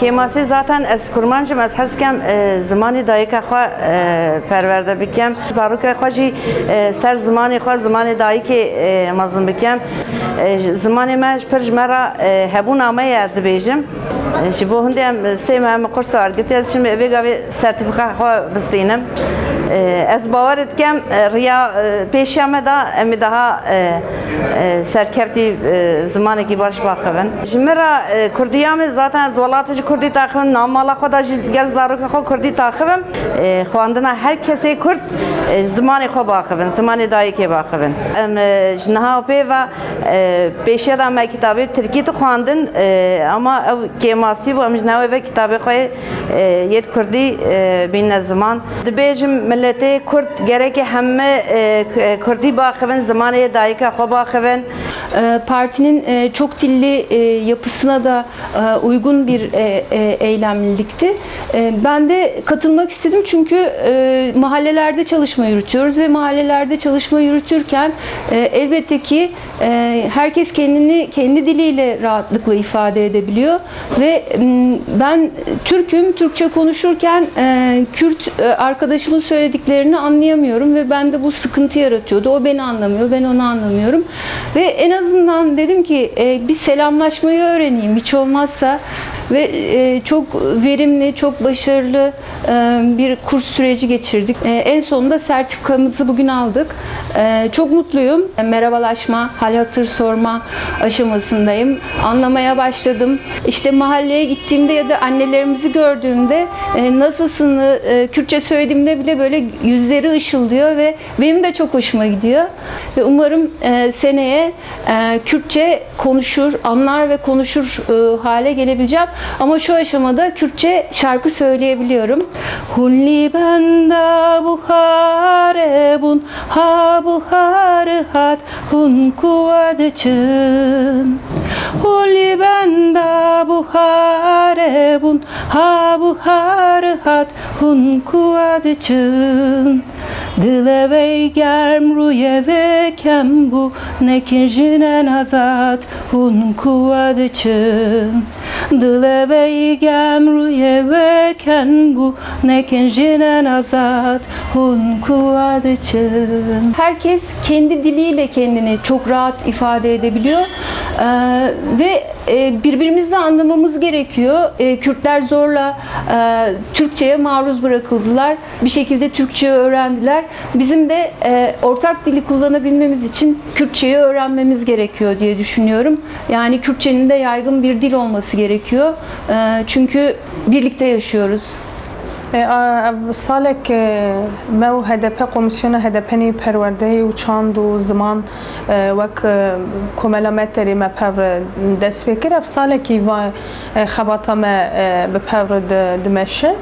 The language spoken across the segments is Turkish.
Kemasi zaten ez kurmancım ez heskem e, zamanı dayıka xwe e, perverde bikem. Zaruka xwe jî e, ser zamanı xwe zamanı dayıkê e, mezin bikem. E, zamanı pir ji me re e, hebûna me ye dibêjim ji bo hûndê em sê me em qursa ergitê ez şimdi vê gavê sertifika xwe bistînim E, ez bawer dikim e, riya e, pêşiya me da em ê daha e, e, serkevtî e, zamanekî baş baxivin ji me re e, kurdiya me zaten ji kurdî taxivim namala xwe da ji gel zaroka xwe kurdî taxivim e, xwandina her kesê kurd baxivin zimanê dayîkê baxivin em e, ji niha pê ve e, pêşiya da me kitabê tirkî dixwandin e, ama ew kêmasî ve kitabê xwe e, yêt kurdî e, bîne ziman dibêjim milletê kurd gerekê heme e, k- kurdî baxivin zimanê dayîka xwe baxivin Ee, Partinin e, çok dilli e, yapısına da e, uygun bir eylemlilikti. Ben de katılmak istedim çünkü mahallelerde çalışma yürütüyoruz ve mahallelerde çalışma yürütürken elbette ki herkes kendini kendi diliyle rahatlıkla ifade edebiliyor ve ben Türk'üm, Türkçe konuşurken e, Kürt e, arkadaşımın söylediklerini anlayamıyorum ve bende bu sıkıntı yaratıyordu. O beni anlamıyor, ben onu anlamıyorum. Ve en azından dedim ki e, bir selamlaşmayı öğreneyim hiç olmazsa ve e, çok verimli, çok başarılı e, bir kurs süreci geçirdik. E, en sonunda sertifikamızı bugün aldık. E, çok mutluyum. Merhabalaşma, hal hatır sorma aşamasındayım. Anlamaya başladım. İşte mahalleye gittiğimde ya da annelerimizi gördüğümde e, nasılsın e, Kürtçe söylediğimde bile böyle yüzleri ışıldıyor ve benim de çok hoşuma gidiyor. Ve umarım e, seneye e, Kürtçe konuşur, anlar ve konuşur e, hale gelebileceğim. Ama şu aşamada Kürtçe şarkı söyleyebiliyorum. Hulli benda buhare bun ha buhare hat hun kuvadeçin. Hulli benda buhare bun ha buhare hat hun kuvadeçin. Dile ve germ ruye ve kem bu nekin jinen azat hun kuvadeçin. Dile ve germ ruye ve ken bu nekin jinen azat hun kuvadeçin. Herkes kendi diliyle kendini çok rahat ifade edebiliyor. Ee, ve e, birbirimizi anlamamız gerekiyor. E, Kürtler zorla e, Türkçe'ye maruz bırakıldılar. Bir şekilde Türkçe'yi öğrendiler. Bizim de e, ortak dili kullanabilmemiz için Kürtçeyi öğrenmemiz gerekiyor diye düşünüyorum. Yani Kürtçenin de yaygın bir dil olması gerekiyor. E, çünkü birlikte yaşıyoruz. Salek e, me û HDP Komîsyona HDPnê Perwerdehê û Çand û Ziman e, wek e, Komela Meterê me pev dest pê kir. Ev salekî xebata me bi pev dimeşe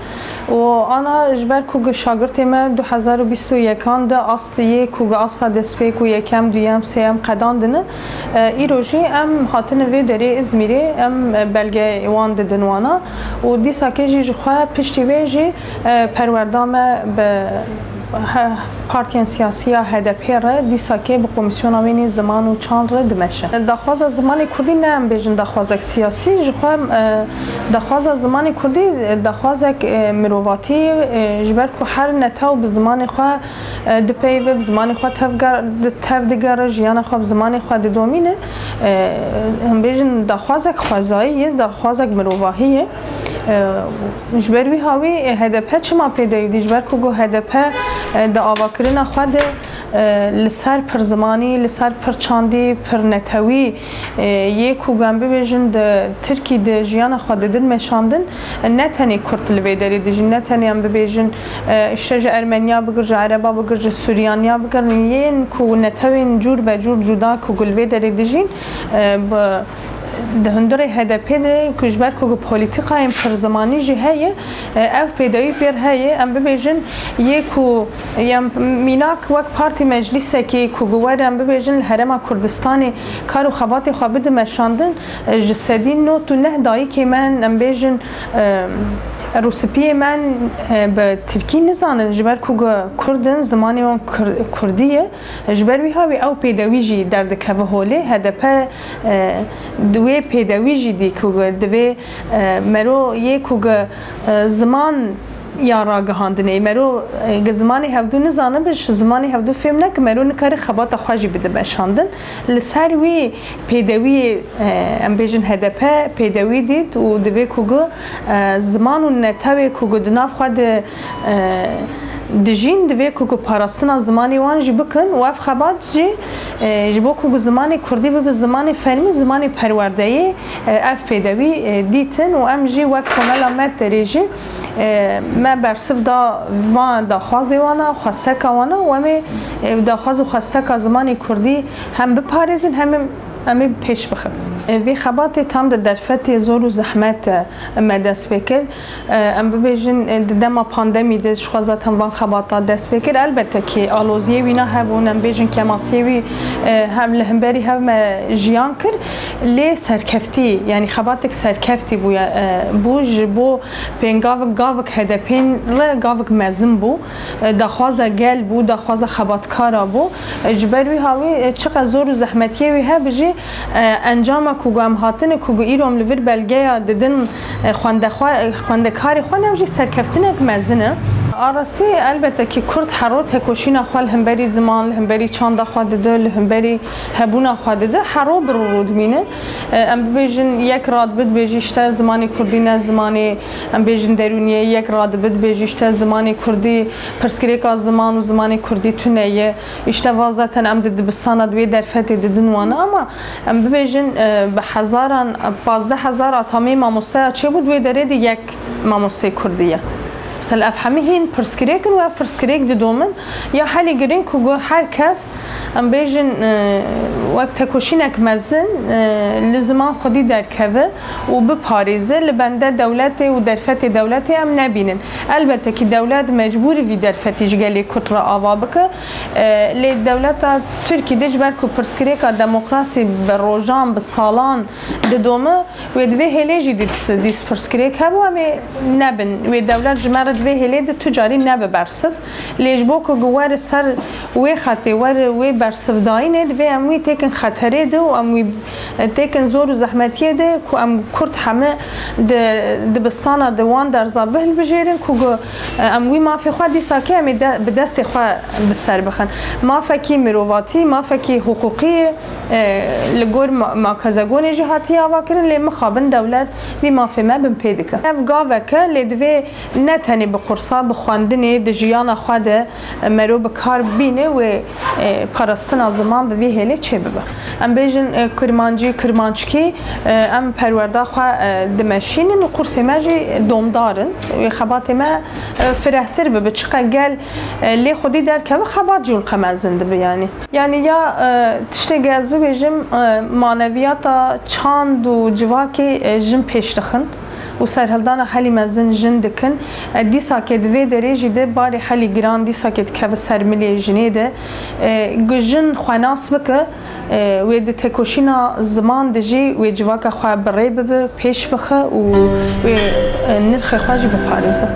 û ana ji ber ku şagirtê me 2021an de astiyê ku asta destpêk û yekem duyem sêyem qedandine îro jî em hatine vê derê İzmîrê em belge wan didin wana û dîsakê jî ji xwe piştî wê پەروەردامە بە پارتیان سیاسیە هەدەپێرە دیساکێ بە کۆمیسیۆنا وێنی زمان و چانڕە دمەشە داخوازە زمانی کوردی نەمبێژن داخوازێک سیاسی ji xwe daxwaza zimanê Kurdî daxwazek mirovatî ji ber ku her netaw bi zimanê xwe dipeyve bi zimanê xwe tev digere jiyana xwe bi zimanê xwe didomîne hembêjin daxwazek xwezayî yê daxwazek mirovahî ye جبر وی هاوی HDP چما پیدا دی جبر کو HDP د آواکرین خود لسر پر زمانی لسر پر چاندی پر نتوی یک و گم ببیجن د ترکی د جیان خود دن مشاندن نه تنی کرد لوی داری دیجن نه تنی هم ببیجن اشتج ارمنیا بگر عربا بگر سوریانیا بگر یین کو نتوین جور به جور جدا کو گلوی داری دیجین ده هندره هدپی ده کجبر که پولیتیکا این پر زمانی جی هیه اف پیدایی بیر هیه ام ببیجن یکو یم میناک وک پارتی مجلسه که کگوار ام ببیجن الهرم کردستانی کارو خبات خوابه ده مشاندن جسدین نو تو نه دایی که من ام بیجن روسپی من به ترکی نزانن جبر کو کردن زمانی وان کردیه جبر وی هاوی او پیدویجی در دکه هوله هدف دوی پیدویجی دی کو دوی مرو یه کو زمان یا راگهاندنه مرو زمانی هفدو نزانه بش زمانی هفدو فهم نک مرو نکاره خبات خواجی بده بشاندن لسر وی پیدوی ام بیجن هدپه پیدوی دید و دوی کوگو زمان و نتوی کوگو دناف خود دژین دوی کوکو پاراستنا زمانی وان جی بکن و اف خبات جی جی بو کوکو زمانی کردی به زمانی فرمی زمانی پرورده ای اف پیدوی دیتن و ام جی وک کمالا مد دریجی ما برسف دا وان دا خوازی وانا خواسته وانا و امی دا خواز و خواسته زمانی کردی هم بپارزین هم امی پیش بخم وی خبات تام د درفت زور و زحمت ما دست فکر ام ببیجن دما پاندمی د شوازات هم وان خباتا دست فکر البته که آلوزیه وینا هبون ام بیجن که ماسیوی هم لهمبری هم جیان کر. لی سرکفتی یعنی خباتک سرکفتی بو بو جبو پنگاو گاوک هدپین ل گاوک مزم بو. دخوازه گل بو دخوازه خباتکارا بو. جبروی هاوی چقدر زور و زحمتیه وی هبجی انجام ku em hatine ku îrom li vir belgeya didin xwendekari xwe nem jî serkeftinek mezin e Arastî elbette ki tekoşîna xwe li hemberî ziman li hemberî çanda xwe dide li hemberî hebûna xwe dide hero bir rûdmînin em bibêjin yek radibit bêjî işte zimanê Kurdî ne zimanê em bêjin derûniye yek radibit bêjî işte zimanê Kurdî pirskirêka ziman û zimanê Kurdî tune ye işte vaz zaten em di dibistana divê derfetê didin wana ama em bibêjin bi hezaran pazdeh hezar atamê mamosteya çêbû divê derê de yek Mesela efhemi hin pırskerekin ve pırskerek didomin ya hali girin ku go herkes em bejin ve tekoşinek mezin e, li zaman xudî derkeve û biparêze li bende dewletê û derfetê dewletê em nebînin. Elbette ki dewlet mecbûr vî derfetî ji gelê Kurd re ava bike. Lê dewleta Tirkî de ji ber ku pirskirêka demokrasî bi rojan bi salan didome wê divê hêlê jî dîs pirskirêk hebû em ê nebin. Wê e dewlet ji ورد به هلید تجاری نه برصف لیج بو که گوار سر وی خطی ور وی برصف داینه و اموی تکن خطره ده و اموی تکن زور و زحمتیه ده که ام کرد همه دبستانا دوان در زابه بجیرن که اموی مافی خواه دیسا که امی به دست بسر بخن مافکی مرواتی مافکی حقوقی آه، لگور ماکازگون جهاتی آوا کرن لی مخابن دولت بی ما بم پیدکن. ام گاوکه لی دوی نه تنی به قرصا به خواندنی د ژیان خو د مرو به کار بینه و پاراستن زمان به وی هلی چه ببه ام بیژن کرمانجی کرمانچکی ام پرورده خو د ماشین و قرص ماجی دومدارن و خبات ما فرحتر به چقه گل لی خودی در که خبات جون قمزنده به یعنی یعنی یا تشته گز ببیجم مانویات چاند و جواکی جن پیش دخن و سرهلدانا حلی مزن جن دکن دیسا که دوی دریجی ده باری حلی گران دیسا که که سرملی جنی ده گجن خواناس بکه و ده تکوشینا زمان دجی و جواک خواه بری ببه پیش بخه و نرخ خواجی بپارزه